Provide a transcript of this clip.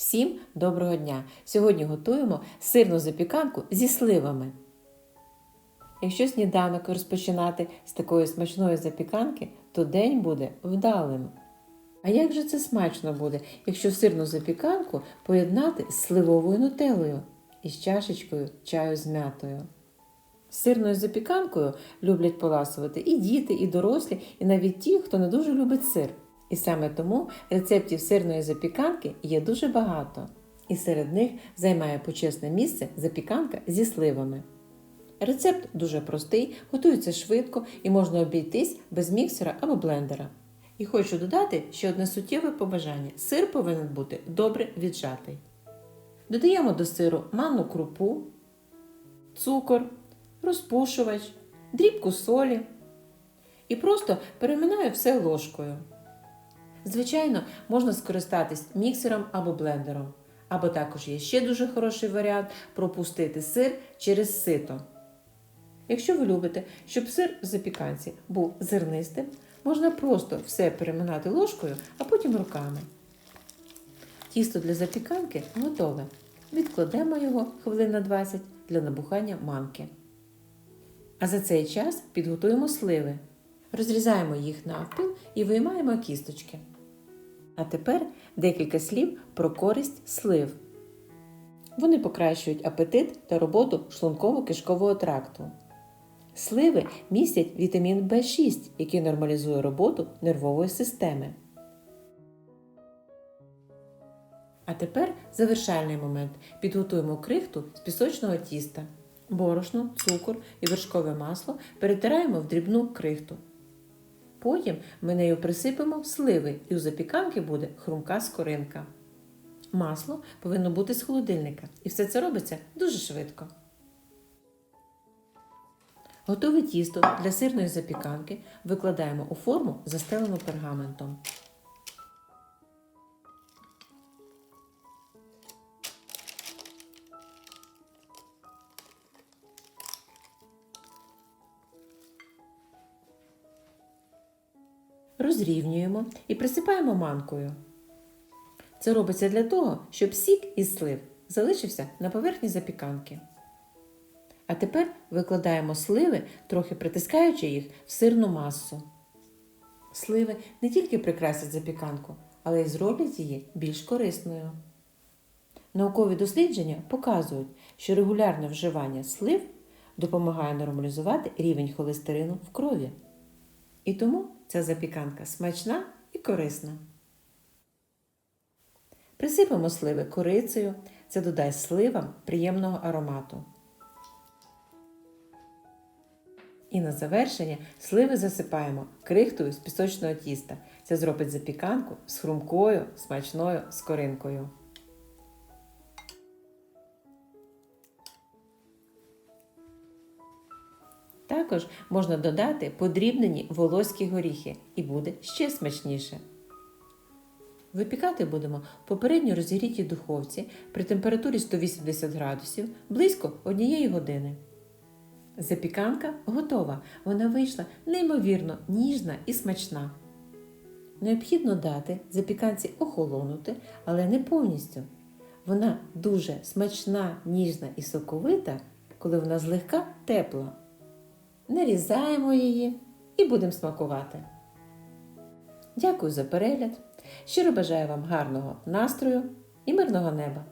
Всім доброго дня! Сьогодні готуємо сирну запіканку зі сливами. Якщо сніданок розпочинати з такої смачної запіканки, то день буде вдалим. А як же це смачно буде, якщо сирну запіканку поєднати з сливовою нутеллою і з чашечкою чаю з м'ятою? Сирною запіканкою люблять поласувати і діти, і дорослі, і навіть ті, хто не дуже любить сир. І саме тому рецептів сирної запіканки є дуже багато. І серед них займає почесне місце запіканка зі сливами. Рецепт дуже простий, готується швидко і можна обійтись без міксера або блендера. І хочу додати ще одне суттєве побажання: сир повинен бути добре віджатий. Додаємо до сиру манну крупу, цукор, розпушувач, дрібку солі і просто переминаю все ложкою. Звичайно, можна скористатись міксером або блендером. Або також є ще дуже хороший варіант пропустити сир через сито. Якщо ви любите, щоб сир в запіканці був зернистим, можна просто все переминати ложкою, а потім руками. Тісто для запіканки готове. Відкладемо його хвилин на 20 для набухання манки. А за цей час підготуємо сливи. Розрізаємо їх навпіл і виймаємо кісточки. А тепер декілька слів про користь слив. Вони покращують апетит та роботу шлунково-кишкового тракту. Сливи містять вітамін В6, який нормалізує роботу нервової системи. А тепер завершальний момент. Підготуємо крихту з пісочного тіста. Борошно, цукор і вершкове масло перетираємо в дрібну крихту. Потім ми нею присипемо сливи і у запіканки буде хрумка скоринка. Масло повинно бути з холодильника, і все це робиться дуже швидко. Готове тісто для сирної запіканки викладаємо у форму, застелену пергаментом. Розрівнюємо і присипаємо манкою. Це робиться для того, щоб сік із слив залишився на поверхні запіканки. А тепер викладаємо сливи, трохи притискаючи їх в сирну масу. Сливи не тільки прикрасять запіканку, але й зроблять її більш корисною. Наукові дослідження показують, що регулярне вживання слив допомагає нормалізувати рівень холестерину в крові. І тому ця запіканка смачна і корисна. Присипемо сливи корицею, це додасть сливам приємного аромату. І на завершення сливи засипаємо крихтою з пісочного тіста. Це зробить запіканку з хрумкою, смачною скоринкою. Також можна додати подрібнені волоські горіхи і буде ще смачніше. Випікати будемо попередньо розігрітій духовці при температурі 180 градусів близько однієї години. Запіканка готова. Вона вийшла неймовірно ніжна і смачна. Необхідно дати запіканці охолонути, але не повністю. Вона дуже смачна, ніжна і соковита, коли вона злегка тепла. Нарізаємо її і будемо смакувати. Дякую за перегляд. Щиро бажаю вам гарного настрою і мирного неба!